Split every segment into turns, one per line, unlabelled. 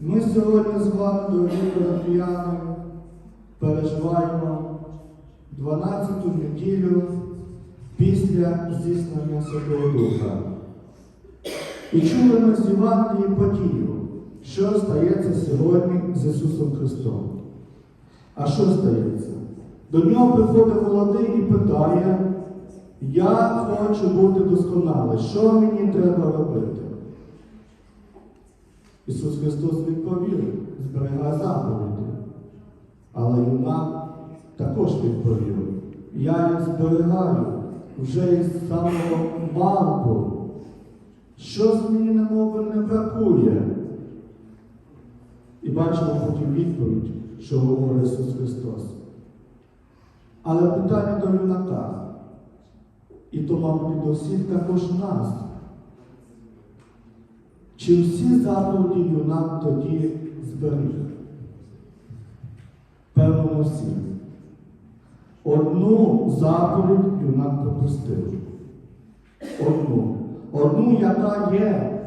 Ми сьогодні з вами, дорогі парафіяни, переживаємо 12-ту неділю після здійснення Святого Духа. І чули ми з Євангелії подію, що стається сьогодні з Ісусом Христом. А що стається? До нього приходить молодий і питає, я хочу бути досконалий, що мені треба робити? Ісус Христос відповів, зберігай заповіді. Але юнак також відповів, я їх зберігаю вже із самого малку. Щось мені немови не бракує. І бачимо потім відповідь, що говорить Ісус Христос. Але питання до юнака, і то, мабуть, до всіх також нас. Чи всі заповіді юнак тоді зберіг? Певно, не всі. Одну заповідь юнак пропустив. Одну. Одну, яка є,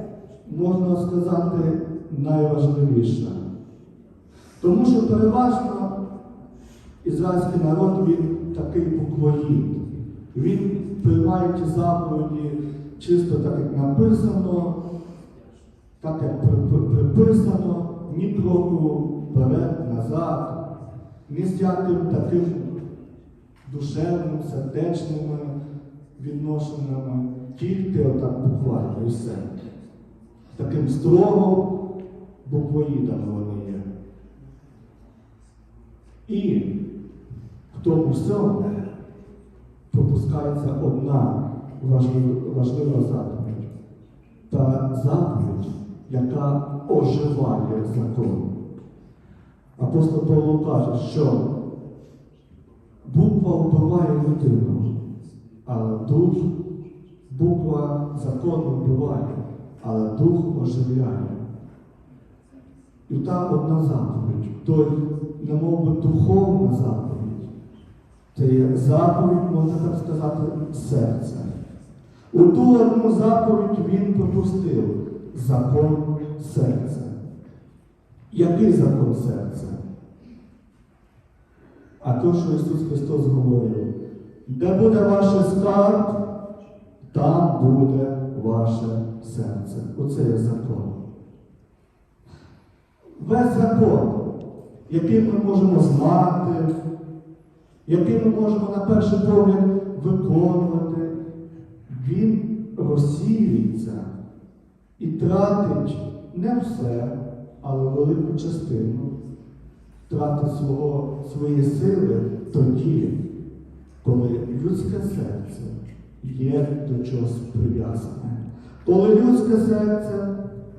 можна сказати, найважливіша. Тому що переважно ізраїльський народ він такий буквоїд. Він приймає ті заповіді чисто так, як написано, так як при- при- приписано, ні кроку вперед, назад, ні з яким таким душевним, сердечними відношеннями, тільки отак буквально і все. Таким строго буквоїдами вони є. І в тому всьому пропускається одна важлива заповідь. Та заповідь, яка оживає закон. Апостол Павло каже, що буква вбиває людину, але дух, буква закону вбиває, але дух оживляє. І та одна заповідь, той, немов би духовна заповідь, це є заповідь, можна так сказати, серця. У ту одну заповідь він пропустив закон серця. Який закон серця? А то, що Ісус Христос говорив, де буде ваше скарб, там буде ваше серце. Оце є закон. Весь закон, який ми можемо знати, який ми можемо на перший погляд виконувати, він розсіюється і тратить не все, але велику частину. Тратить свого, свої сили тоді, коли людське серце є до чогось прив'язане. Коли людське серце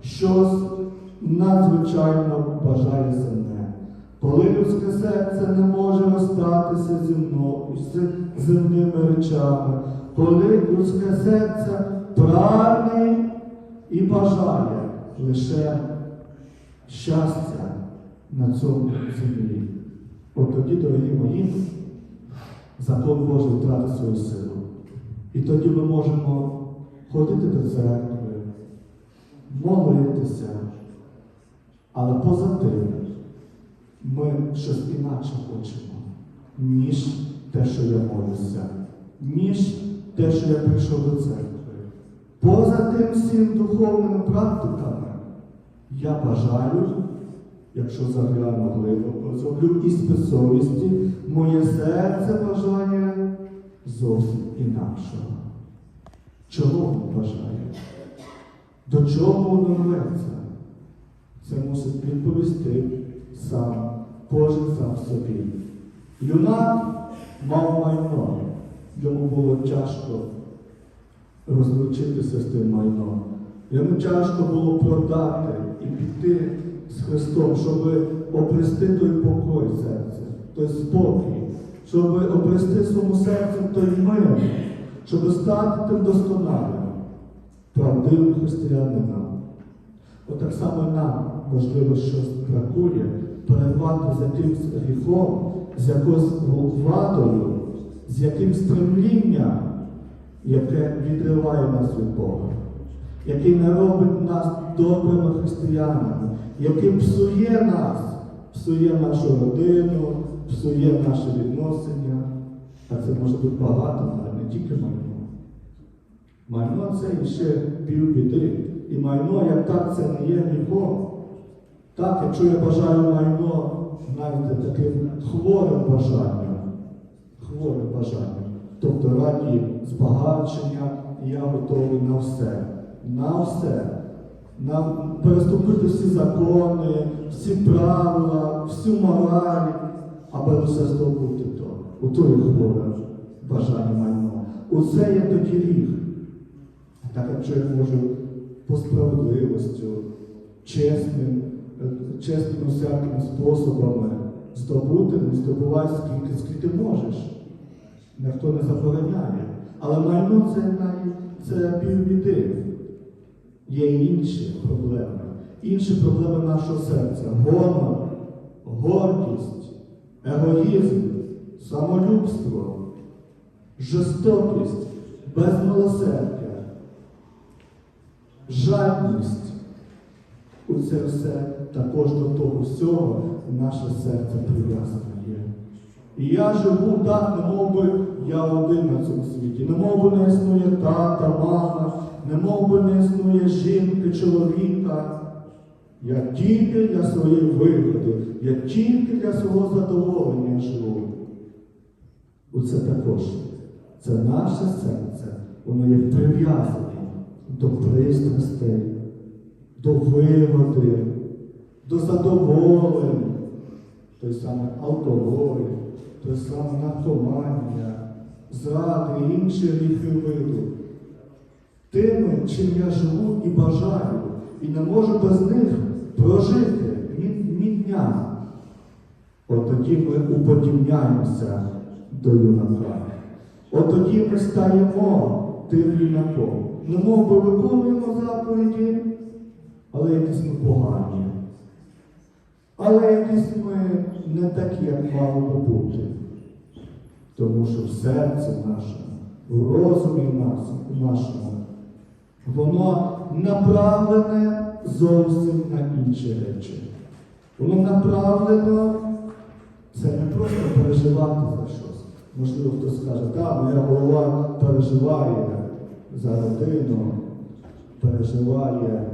щось надзвичайно бажає земне. Коли людське серце не може розстатися зі мною, з земними речами, коли людське серце прагне і бажає лише щастя на цьому землі. От тоді, дорогі мої, закон Божий втратить свою силу. І тоді ми можемо ходити до церкви, молитися, але поза тим ми щось інакше хочемо, ніж те, що я молюся, ніж те, що я прийшов до церкви. Поза тим всім духовними практиками я бажаю, якщо загляну глибоко, зроблю іспит совісті, моє серце бажає зовсім інакшого. Чого воно бажає? До чого воно рветься? Це мусить відповісти сам, кожен сам собі. Юнак мав майно, йому було тяжко розлучитися з тим майном. Йому тяжко було продати і піти з Христом, щоб обрести той покой серця, той спокій, щоб обрести своєму серцю той мир, щоб стати тим досконалим, правдивим християнином. Отак само нам, можливо, щось бракує, перервати з якимсь гріхом, з якоюсь владою, з якимсь стремлінням, яке відриває нас від Бога, який не робить нас добрими християнами, яке псує нас, псує нашу родину, псує наші відносини. А це може бути багато, але не тільки майно. Майно це ще півбіди. І майно, як так, це не є гріхом. Так, якщо я бажаю майно, знаєте, таким хворим бажанням, хворим бажанням. Тобто раді збагачення я готовий на все. На все. На переступити всі закони, всі правила, всю мораль, аби лише здобути то. У то є хворе бажання майно. Оце є тоді гріх. Так якщо я можу по справедливості, чесним, е, чесними всякими способами здобути, не здобувай скільки, скільки можеш. Ніхто не забороняє. Але майно це, най- це півбіди. Є інші проблеми. Інші проблеми нашого серця. Гонор, гордість, егоїзм, самолюбство, жорстокість, безмилосердя, жадність. У це все також до того всього наше серце прив'язане. І я живу так, не мов би я один на цьому світі. Не мов би не існує тата, мама, не мов би не існує жінки, чоловіка. Я тільки для своєї вигоди, я тільки для свого задоволення живу. Оце також. Це наше серце, воно є прив'язане до пристрастей, до вигоди, до задоволень, той самий алкоголь, той самий наркоманія, зради і інші гріхи виду. Тими, чим я живу і бажаю, і не можу без них прожити ні, ні дня. От тоді ми уподібняємося до юнака. От тоді ми стаємо тим юнаком. Не мов би виконуємо заповіді, але якісь ми погані. Але якісь ми не такі, як мало би бути. Тому що в серці нашому, в розумі нашому, воно направлене зовсім на інші речі. Воно направлено це не просто переживати за щось. Можливо, хтось скаже, так, моя голова переживає за родину, переживає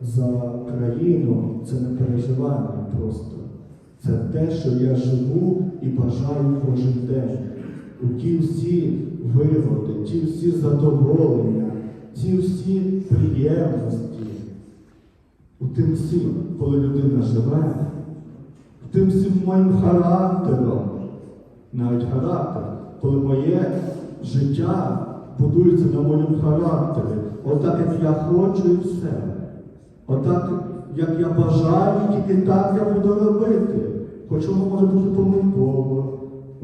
за країну. Це не переживання просто. Це те, що я живу і бажаю кожен день. Ті всі вигоди, ті всі задоволення, ті всі приємності. У тим всім, коли людина живе, у тим всім моїм характером, навіть характер, коли моє життя будується на моєму характері, отак, як я хочу і все. Отак, як я бажаю, тільки так я буду робити. Хоч воно може бути помилково,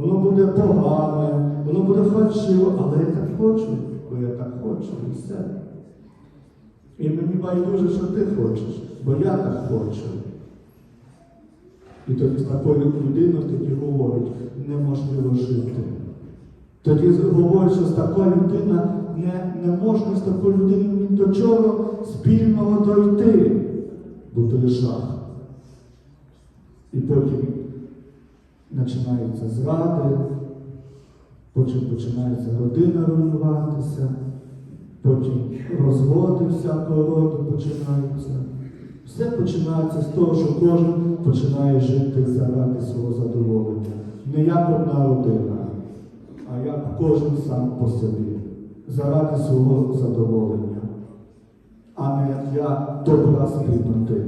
воно буде погане, воно буде фальшиво, але я так хочу, бо я так хочу і все. І мені байдуже, що ти хочеш, бо я так хочу. І тоді з такою людиною тоді говорить, неможливо жити. Тоді говорять, що з такою людиною не, не можна з такою людиною ні до чого спільного дойти, бо то є жах. І потім починаються зради, потім починається родина руйнуватися, потім розводи всякого роду починаються. Все починається з того, що кожен починає жити заради свого задоволення. Не як одна родина, а як кожен сам по собі, заради свого задоволення, а не для добра спільноти.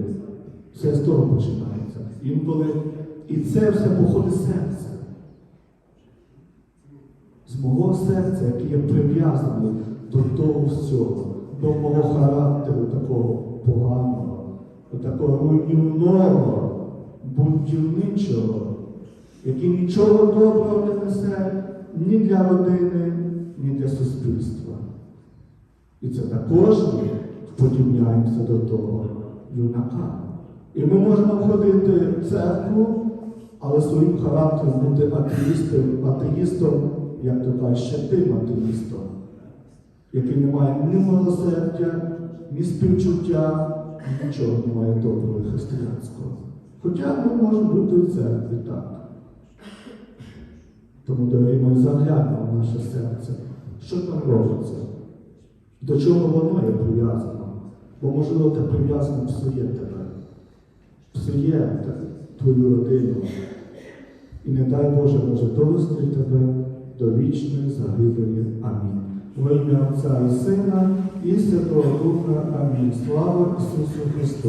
Все з того починається. Інколи і це все походить з серця. З мого серця, який є прив'язаний до того всього, до мого характеру такого поганого, до такого руйнівного, будівничого, який нічого доброго не несе ні для родини, ні для суспільства. І це також ми подібняємося до того юнака. І ми можемо ходити в церкву, але своїм характером бути атеїстом, атеїстом, як то кажуть, ще тим атеїстом, який не має ні милосердя, ні співчуття, нічого немає доброго християнського. Хоча ми можемо бути в церкві так. Тому, дорогі мої, заглянемо в наше серце, що там робиться, до чого воно є прив'язано. Бо, можливо, те прив'язане псує тебе, псує те- твою родину. І не дай Боже може довести тебе до вічної загибелі. Амінь. Во ім'я Отця і Сина і Святого Духа. Амінь. Слава Ісусу Христу!